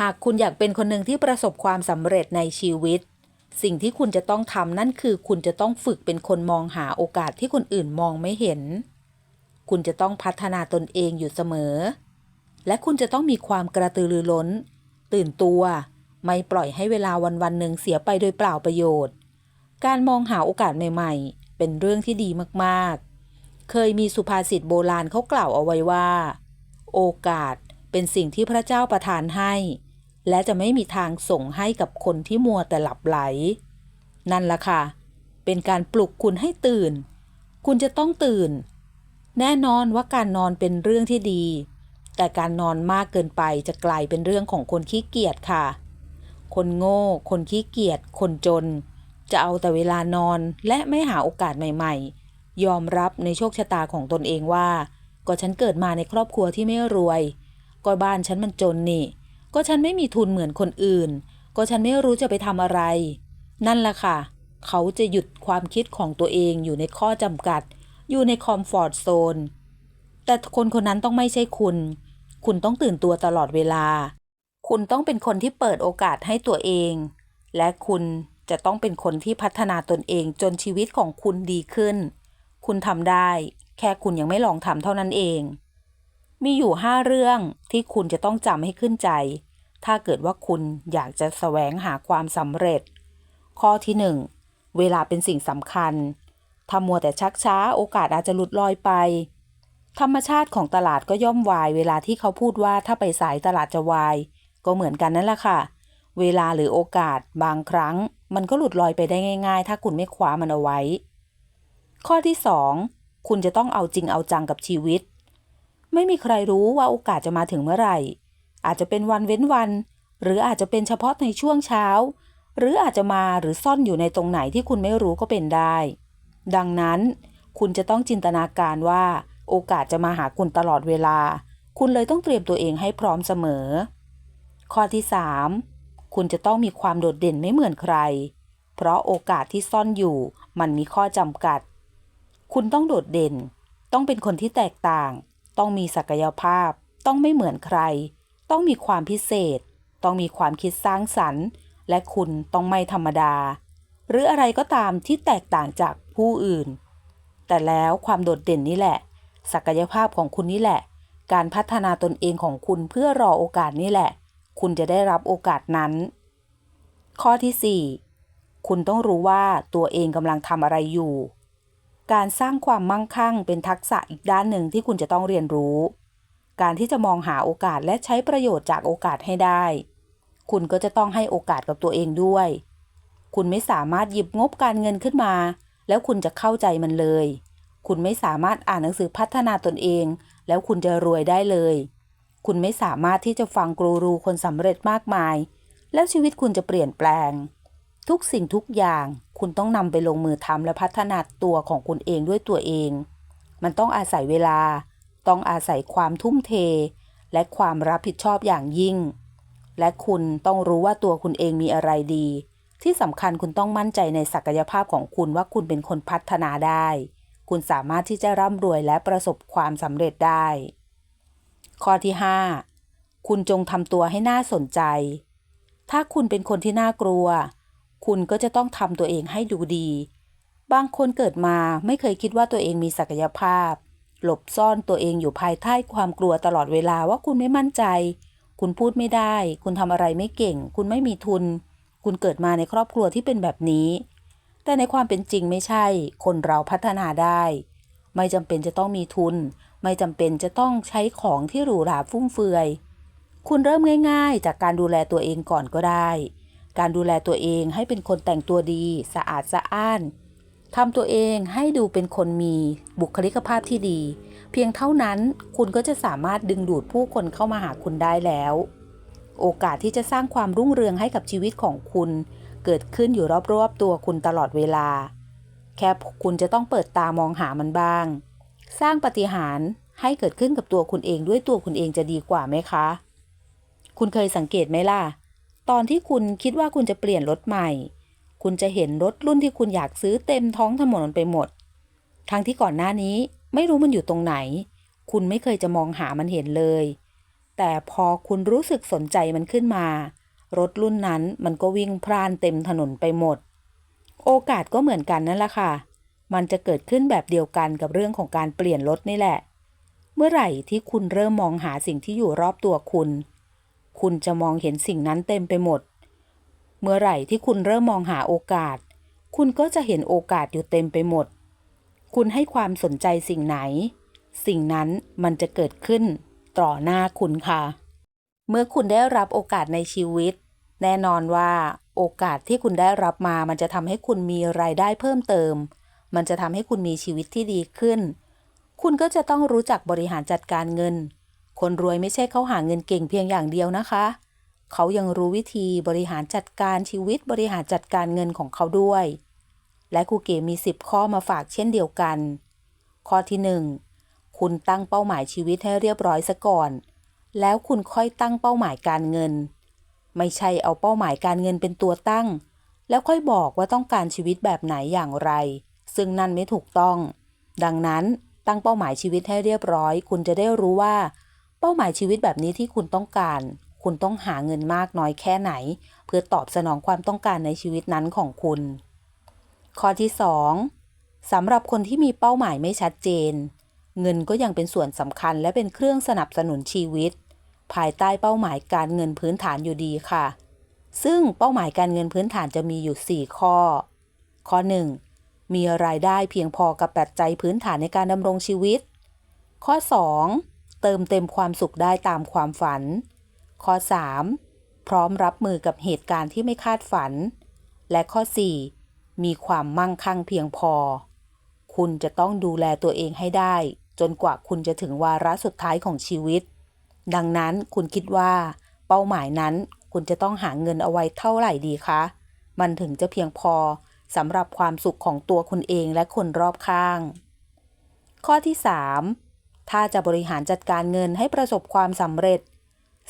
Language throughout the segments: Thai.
หากคุณอยากเป็นคนหนึ่งที่ประสบความสำเร็จในชีวิต สิ่งที่คุณจะต้องทำนั่นคือคุณจะต้องฝึกเป็นคนมองหาโอกาสที่คนอื่นมองไม่เห็น คุณจะต้องพัฒนาตนเองอยู่เสมอ และคุณจะต้องมีความกระตือรือร้น ตื่นตัว ไม่ปล่อยให้เวลาวันวันหนึ่งเสียไปโดยเปล่าประโยชน์ การมองหาโอกาสใหม่ ๆ เป็นเรื่องที่ดีมากๆ เคยมีสุภาษิตโบราณเขากล่าวเอาไว้ว่า โอกาสเป็นสิ่งที่พระเจ้าประทานให้ และจะไม่มีทางส่งให้กับคนที่มัวแต่หลับไหล นั่นล่ะค่ะ เป็นการปลุกคุณให้ตื่น คุณจะต้องตื่น แน่นอนว่าการนอนเป็นเรื่องที่ดี แต่การนอนมากเกินไปจะกลายเป็นเรื่องของคนขี้เกียจค่ะ คนโง่ คนขี้เกียจ คนจน จะเอาแต่เวลานอนและไม่หาโอกาสใหม่ๆ ยอมรับในโชคชะตาของตนเองว่า ก็ฉันเกิดมาในครอบครัวที่ไม่รวย ก็บ้านฉันมันจนนี่ ก็ฉันไม่มีทุนเหมือนคนอื่น ก็ฉันไม่รู้จะไปทำอะไร นั่นแหละค่ะ เขาจะหยุดความคิดของตัวเองอยู่ในข้อจำกัด อยู่ในคอมฟอร์ตโซน แต่คนคนนั้นต้องไม่ใช่คุณ คุณต้องตื่นตัวตลอดเวลา คุณต้องเป็นคนที่เปิดโอกาสให้ตัวเอง และคุณจะต้องเป็นคนที่พัฒนาตนเองจนชีวิตของคุณดีขึ้น คุณทำได้ แค่คุณยังไม่ลองทำเท่านั้นเองมีอยู่ห้าเรื่องที่คุณจะต้องจำให้ขึ้นใจ ถ้าเกิดว่าคุณอยากจะแสวงหาความสำเร็จ ข้อที่หนึ่งเวลาเป็นสิ่งสำคัญ ถ้ามัวแต่ชักช้าโอกาสอาจจะหลุดลอยไป ธรรมชาติของตลาดก็ย่อมวาย เวลาที่เขาพูดว่าถ้าไปสายตลาดจะวาย ก็เหมือนกันนั่นแหละค่ะ เวลาหรือโอกาสบางครั้ง มันก็หลุดลอยไปได้ง่าย ๆ ถ้าคุณไม่คว้ามันเอาไว้ ข้อที่สองคุณจะต้องเอาจริงเอาจังกับชีวิต ไม่มีใครรู้ว่าโอกาสจะมาถึงเมื่อไหร่ อาจจะเป็นวันเว้นวัน หรืออาจจะเป็นเฉพาะในช่วงเช้า หรืออาจจะมาหรือซ่อนอยู่ในตรงไหนที่คุณไม่รู้ก็เป็นได้ ดังนั้น คุณจะต้องจินตนาการว่า โอกาสจะมาหาคุณตลอดเวลา คุณเลยต้องเตรียมตัวเองให้พร้อมเสมอ ข้อที่ 3 คุณจะต้องมีความโดดเด่นไม่เหมือนใคร เพราะโอกาสที่ซ่อนอยู่ มันมีข้อจำกัด คุณต้องโดดเด่น ต้องเป็นคนที่แตกต่าง ต้องมีศักยภาพ ต้องไม่เหมือนใคร ต้องมีความพิเศษ ต้องมีความคิดสร้างสรรค์ และคุณต้องไม่ธรรมดา หรืออะไรก็ตามที่แตกต่างจากผู้อื่น แต่แล้วความโดดเด่นนี่แหละ ศักยภาพของคุณนี่แหละ การพัฒนาตนเองของคุณเพื่อรอโอกาสนี่แหละ คุณจะได้รับโอกาสนั้น ข้อที่ 4 คุณต้องรู้ว่าตัวเองกำลังทำอะไรอยู่ การสร้างความมั่งคั่งเป็นทักษะอีกด้านหนึ่งที่คุณจะต้องเรียนรู้ การที่จะมองหาโอกาสและใช้ประโยชน์จากโอกาสให้ได้ คุณก็จะต้องให้โอกาสกับตัวเองด้วย คุณไม่สามารถหยิบงบการเงินขึ้นมา แล้วคุณจะเข้าใจมันเลย คุณไม่สามารถอ่านหนังสือพัฒนาตนเอง แล้วคุณจะรวยได้เลย คุณไม่สามารถที่จะฟังกูรูคนสำเร็จมากมาย แล้วชีวิตคุณจะเปลี่ยนแปลง ทุกสิ่งทุกอย่างคุณต้องนำไปลงมือทำและพัฒนาตัวของคุณเองด้วยตัวเอง มันต้องอาศัยเวลา ต้องอาศัยความทุ่มเท และความรับผิดชอบอย่างยิ่ง และคุณต้องรู้ว่าตัวคุณเองมีอะไรดี ที่สำคัญคุณต้องมั่นใจในศักยภาพของคุณว่าคุณเป็นคนพัฒนาได้ คุณสามารถที่จะร่ำรวยและประสบความสำเร็จได้ ข้อที่ 5 คุณจงทำตัวให้น่าสนใจ ถ้าคุณเป็นคนที่น่ากลัว คุณก็จะต้องทำตัวเองให้ดูดี บางคนเกิดมาไม่เคยคิดว่าตัวเองมีศักยภาพ หลบซ่อนตัวเองอยู่ภายใต้ความกลัวตลอดเวลาว่าคุณไม่มั่นใจ คุณพูดไม่ได้ คุณทำอะไรไม่เก่ง คุณไม่มีทุน คุณเกิดมาในครอบครัวที่เป็นแบบนี้ แต่ในความเป็นจริงไม่ใช่ คนเราพัฒนาได้ ไม่จำเป็นจะต้องมีทุน ไม่จำเป็นจะต้องใช้ของที่หรูหราฟุ่มเฟือย คุณเริ่มง่าย ๆ จากการดูแลตัวเองก่อนก็ได้ การดูแลตัวเองให้เป็นคนแต่งตัวดี สะอาดสะอ้าน ทำตัวเองให้ดูเป็นคนมีบุคลิกภาพที่ดี เพียงเท่านั้นคุณก็จะสามารถดึงดูดผู้คนเข้ามาหาคุณได้แล้ว โอกาสที่จะสร้างความรุ่งเรืองให้กับชีวิตของคุณ เกิดขึ้นอยู่รอบๆตัวคุณตลอดเวลา แค่คุณจะต้องเปิดตามองหามันบ้าง สร้างปฏิหารให้เกิดขึ้นกับตัวคุณเองด้วยตัวคุณเองจะดีกว่าไหมคะ คุณเคยสังเกตไหมล่ะ ตอนที่คุณคิดว่าคุณจะเปลี่ยนรถใหม่ คุณจะเห็นรถรุ่นที่คุณอยากซื้อเต็มท้องถนนไปหมด ทั้งที่ก่อนหน้านี้ไม่รู้มันอยู่ตรงไหน คุณไม่เคยจะมองหามันเห็นเลย แต่พอคุณรู้สึกสนใจมันขึ้นมา รถรุ่นนั้นมันก็วิ่งพล่านเต็มถนนไปหมด โอกาสก็เหมือนกันนั่นแหละค่ะ มันจะเกิดขึ้นแบบเดียวกันกับเรื่องของการเปลี่ยนรถนี่แหละ เมื่อไหร่ที่คุณเริ่มมองหาสิ่งที่อยู่รอบตัวคุณ คุณจะมองเห็นสิ่งนั้นเต็มไปหมด เมื่อไหร่ที่คุณเริ่มมองหาโอกาส คุณก็จะเห็นโอกาสอยู่เต็มไปหมด คุณให้ความสนใจสิ่งไหน สิ่งนั้นมันจะเกิดขึ้นต่อหน้าคุณค่ะ เมื่อคุณได้รับโอกาสในชีวิต แน่นอนว่าโอกาสที่คุณได้รับมา มันจะทำให้คุณมีรายได้เพิ่มเติม มันจะทำให้คุณมีชีวิตที่ดีขึ้น คุณก็จะต้องรู้จักบริหารจัดการเงิน คนรวยไม่ใช่เขาหาเงินเก่งเพียงอย่างเดียวนะคะ เขายังรู้วิธีบริหารจัดการชีวิตบริหารจัดการเงินของเขาด้วย และครูเก๋มี 10 ข้อมาฝากเช่นเดียวกัน ข้อที่ 1 คุณตั้งเป้าหมายชีวิตให้เรียบร้อยซะก่อน แล้วคุณค่อยตั้งเป้าหมายการเงิน ไม่ใช่เอาเป้าหมายการเงินเป็นตัวตั้ง แล้วค่อยบอกว่าต้องการชีวิตแบบไหนอย่างไร ซึ่งนั่นไม่ถูกต้อง ดังนั้นตั้งเป้าหมายชีวิตให้เรียบร้อย คุณจะได้รู้ว่า เป้าหมายชีวิตแบบนี้ที่คุณต้องการ คุณต้องหาเงินมากน้อยแค่ไหน เพื่อตอบสนองความต้องการในชีวิตนั้นของคุณ ข้อที่ 2สำหรับคนที่มีเป้าหมายไม่ชัดเจน เงินก็ยังเป็นส่วนสำคัญและเป็นเครื่องสนับสนุนชีวิต ภายใต้เป้าหมายการเงินพื้นฐานอยู่ดีค่ะ ซึ่งเป้าหมายการเงินพื้นฐานจะมีอยู่ 4 ข้อ ข้อ 1. มีรายได้เพียงพอกับปัจจัยพื้นฐานในการดำรงชีวิต ข้อ 2. เติมเต็มความสุขได้ตามความฝัน ข้อ 3. พร้อมรับมือกับเหตุการณ์ที่ไม่คาดฝัน และข้อ 4. มีความมั่งคั่งเพียงพอ คุณจะต้องดูแลตัวเองให้ได้ จนกว่าคุณจะถึงวาระสุดท้ายของชีวิต ดังนั้นคุณคิดว่า เป้าหมายนั้นคุณจะต้องหาเงินเอาไว้เท่าไหร่ดีคะ มันถึงจะเพียงพอสำหรับความสุขของตัวคุณเองและคนรอบข้าง ข้อที่ 3. ถ้าจะบริหารจัดการเงินให้ประสบความสำเร็จ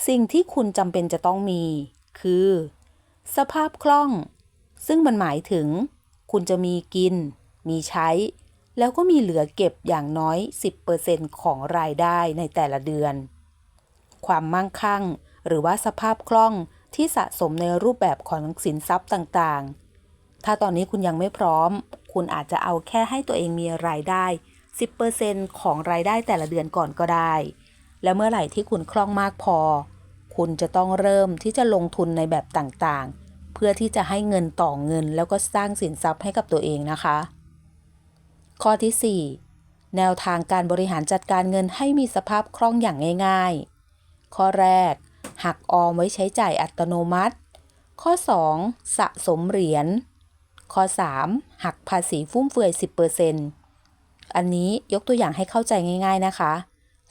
สิ่งที่คุณจำเป็นจะต้องมี คือ สภาพคล่อง ซึ่งมันหมายถึง คุณจะมีกิน มีใช้ แล้วก็มีเหลือเก็บอย่างน้อย 10%ของรายได้ในแต่ละเดือน ความมั่งคั่ง หรือว่าสภาพคล่องที่สะสมในรูปแบบของสินทรัพย์ต่างๆ ถ้าตอนนี้คุณยังไม่พร้อม คุณอาจจะเอาแค่ให้ตัวเองมีรายได้ 10%ของรายได้แต่ละเดือนก่อนก็ได้ แล้วเมื่อไหร่ที่คุณคล่องมากพอ คุณจะต้องเริ่มที่จะลงทุนในแบบต่างๆ เพื่อที่จะให้เงินต่อเงิน แล้วก็สร้างสินทรัพย์ให้กับตัวเองนะคะ ข้อที่ 4 แนวทางการบริหารจัดการเงินให้มีสภาพคล่องอย่างง่าย ๆ ข้อแรก หักออมไว้ใช้จ่ายอัตโนมัติ ข้อ 2 สะสมเหรียญข้อ 3 หักภาษีฟุ่มเฟือย 10%อันนี้ยกตัวอย่างให้เข้าใจง่าย ๆนะคะ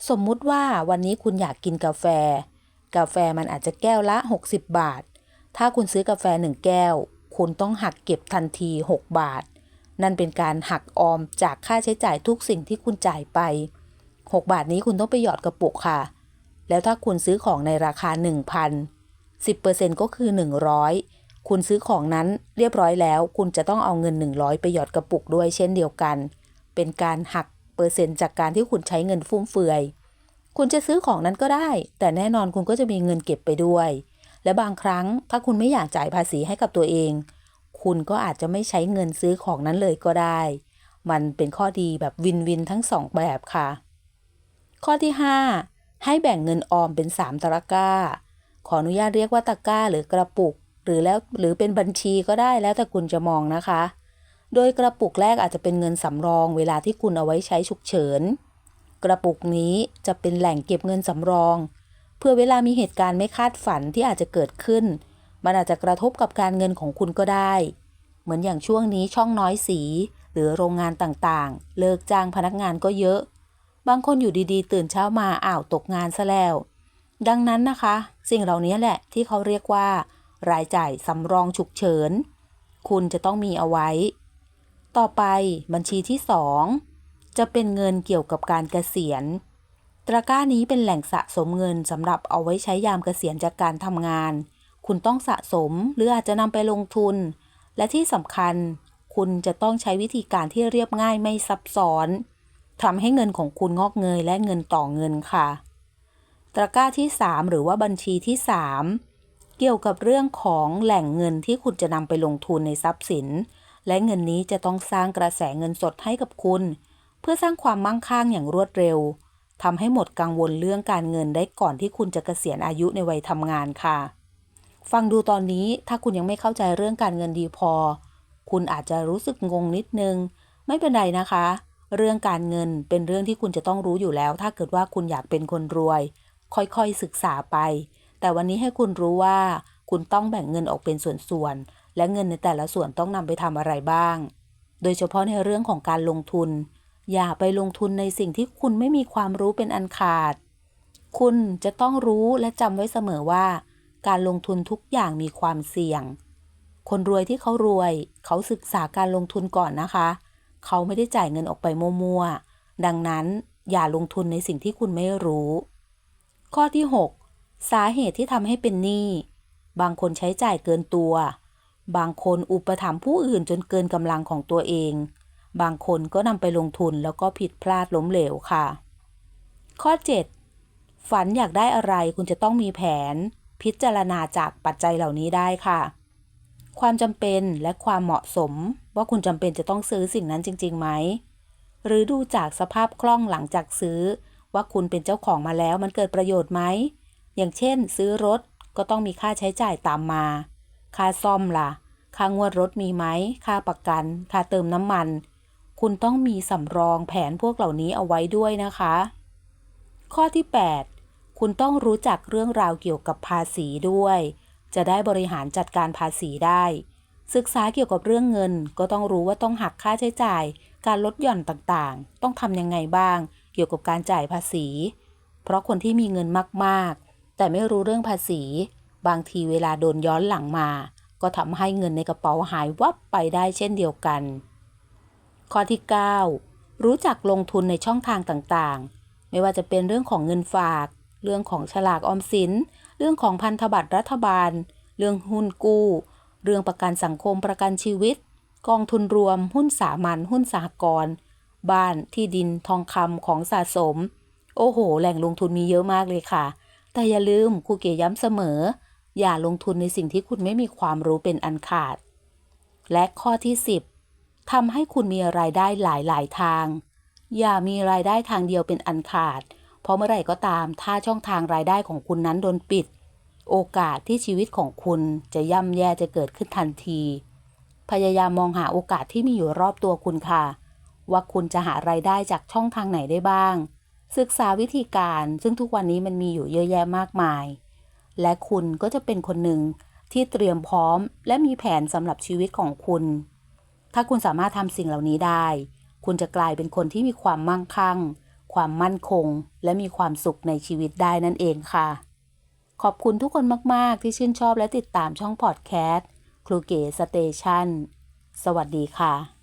สมมุติว่าวันนี้คุณอยากกินกาแฟ กาแฟมันอาจจะแก้วละ 60 บาท ถ้าคุณซื้อกาแฟ 1 แก้ว คุณต้องหักเก็บทันที 6 บาท นั่นเป็นการหักออมจากค่าใช้จ่ายทุกสิ่งที่คุณจ่ายไป 6 บาทนี้คุณต้องไปหยอดกระปุกค่ะ แล้วถ้าคุณซื้อของในราคา 1,000 10%ก็คือ 100 คุณซื้อของนั้นเรียบร้อยแล้ว คุณจะต้องเอาเงิน 100 ไปหยอดกระปุกด้วยเช่นเดียวกัน เป็นการหักเปอร์เซ็นต์จากการที่คุณใช้เงินฟุ่มเฟือย คุณจะซื้อของนั้นก็ได้ แต่แน่นอนคุณก็จะมีเงินเก็บไปด้วย และบางครั้งถ้าคุณไม่อยากจ่ายภาษีให้กับตัวเอง คุณก็อาจจะไม่ใช้เงินซื้อของนั้นเลยก็ได้ มันเป็นข้อดีแบบวินวินทั้งสองแบบค่ะ ข้อที่ 5 ให้แบ่งเงินออมเป็น 3ตะกร้า ขออนุญาตเรียกว่าตะกร้าหรือกระปุก หรือแล้วหรือเป็นบัญชีก็ได้แล้วแต่คุณจะมองนะคะ โดยกระปุกแรกอาจจะเป็นเงินสำรอง เวลาที่คุณเอาไว้ใช้ฉุกเฉิน กระปุกนี้จะเป็นแหล่งเก็บเงินสำรอง เพื่อเวลามีเหตุการณ์ไม่คาดฝันที่อาจจะเกิดขึ้น มันอาจจะกระทบกับการเงินของคุณก็ได้ เหมือนอย่างช่วงนี้ช่องน้อยสี หรือโรงงานต่างๆ เลิกจ้างพนักงานก็เยอะ บางคนอยู่ดีๆ ตื่นเช้ามาอ้าวตกงานซะแล้ว ดังนั้นนะคะ สิ่งเหล่านี้แหละที่เขาเรียกว่า รายจ่ายสำรองฉุกเฉิน คุณจะต้องมีเอาไว้ ต่อไปบัญชีที่ 2 จะเป็นเงินเกี่ยวกับการเกษียณ ตะกร้านี้เป็นแหล่งสะสมเงินสำหรับเอาไว้ใช้ยามเกษียณจากการทำงาน คุณต้องสะสมหรืออาจจะนำไปลงทุน และที่สำคัญ คุณจะต้องใช้วิธีการที่เรียบง่ายไม่ซับซ้อนทำให้เงินของคุณงอกเงยและเงินต่อเงินค่ะ ตะกร้าที่ 3 หรือว่าบัญชีที่ 3 เกี่ยวกับเรื่องของแหล่งเงินที่คุณจะนำไปลงทุนในทรัพย์สิน และเงินนี้จะต้องสร้างกระแสเงินสดให้กับคุณ พื่อสร้างความมั่งคั่งอย่างรวดเร็วทำให้หมดกังวลเรื่องการเงินได้ก่อนที่คุณจะเกษียณอายุในวัยทำงานค่ะ ฟังดูตอนนี้ถ้าคุณยังไม่เข้าใจเรื่องการเงินดีพอ คุณอาจจะรู้สึกงงนิดนึง ไม่เป็นไรนะคะ เรื่องการเงินเป็นเรื่องที่คุณจะต้องรู้อยู่แล้ว ถ้าเกิดว่าคุณอยากเป็นคนรวย ค่อยๆศึกษาไป แต่วันนี้ให้คุณรู้ว่า คุณต้องแบ่งเงินออกเป็นส่วนๆและเงินในแต่ละส่วนต้องนำไปทำอะไรบ้าง โดยเฉพาะในเรื่องของการลงทุน อย่าไปลงทุนในสิ่งที่คุณไม่มีความรู้เป็นอันขาด คุณจะต้องรู้และจำไว้เสมอว่า การลงทุนทุกอย่างมีความเสี่ยง คนรวยที่เขารวย เขาศึกษาการลงทุนก่อนนะคะ เขาไม่ได้จ่ายเงินออกไปมั่วๆ ดังนั้นอย่าลงทุนในสิ่งที่คุณไม่รู้ ข้อที่ 6 สาเหตุที่ทำให้เป็นหนี้ บางคนใช้จ่ายเกินตัว บางคนอุปถัมภ์ผู้อื่นจนเกินกำลังของตัวเอง บางคนก็นำไปลงทุนแล้วก็ผิดพลาดล้มเหลวค่ะ ข้อ 7 ฝันอยากได้อะไรคุณจะต้องมีแผน พิจารณาจากปัจจัยเหล่านี้ได้ค่ะ ความจำเป็นและความเหมาะสม ว่าคุณจำเป็นจะต้องซื้อสิ่งนั้นจริงๆไหม หรือดูจากสภาพคล่องหลังจากซื้อ ว่าคุณเป็นเจ้าของมาแล้วมันเกิดประโยชน์ไหม อย่างเช่น ซื้อรถก็ต้องมีค่าใช้จ่ายตามมา ค่าซ่อมล่ะ ค่างวดรถมีไหม ค่าประกัน ค่าเติมน้ำมัน คุณต้องมีสำรองแผนพวกเหล่านี้เอาไว้ด้วยนะคะ ข้อที่ 8 คุณต้องรู้จักเรื่องราวเกี่ยวกับภาษีด้วย จะได้บริหารจัดการภาษีได้ ศึกษาเกี่ยวกับเรื่องเงิน ก็ต้องรู้ว่าต้องหักค่าใช้จ่าย การลดหย่อนต่างๆ ต้องทำยังไงบ้าง เกี่ยวกับการจ่ายภาษี เพราะคนที่มีเงินมากๆ แต่ไม่รู้เรื่องภาษี บางทีเวลาโดนย้อนหลังมา ก็ทำให้เงินในกระเป๋าหายวับไปได้เช่นเดียวกัน ข้อที่ 9 รู้จักลงทุนในช่องทางต่างๆ ไม่ว่าจะเป็นเรื่องของเงินฝาก เรื่องของฉลากออมสิน เรื่องของพันธบัตรรัฐบาล เรื่องหุ้นกู้ เรื่องประกันสังคมประกันชีวิต กองทุนรวม หุ้นสามัญหุ้นสหกรณ์บ้านที่ดินทองคำของสะสม โอ้โห แหล่งลงทุนมีเยอะมากเลยค่ะ แต่อย่าลืมครูเก๋ย้ำเสมอ อย่าลงทุนในสิ่งที่คุณไม่มีความรู้เป็นอันขาด และข้อที่ 10 ทำให้คุณมีรายได้หลาย ๆ ทาง อย่ามีรายได้ทางเดียวเป็นอันขาด เพราะเมื่อไหร่ก็ตามถ้าช่องทางรายได้ของคุณนั้นโดนปิด โอกาสที่ชีวิตของคุณจะย่ำแย่จะเกิดขึ้นทันที พยายามมองหาโอกาสที่มีอยู่รอบตัวคุณค่ะ ว่าคุณจะหารายได้จากช่องทางไหนได้บ้าง ศึกษาวิธีการซึ่งทุกวันนี้มันมีอยู่เยอะแยะมากมาย และคุณก็จะเป็นคนหนึ่งที่เตรียมพร้อมและมีแผนสำหรับชีวิตของคุณ ถ้าคุณสามารถทำสิ่งเหล่านี้ได้ คุณจะกลายเป็นคนที่มีความมั่งคั่ง ความมั่นคง และมีความสุขในชีวิตได้นั่นเองค่ะ ขอบคุณทุกคนมาก ๆ ที่ชื่นชอบและติดตามช่องพอดแคสต์ครูเก๋สเตชันสวัสดีค่ะ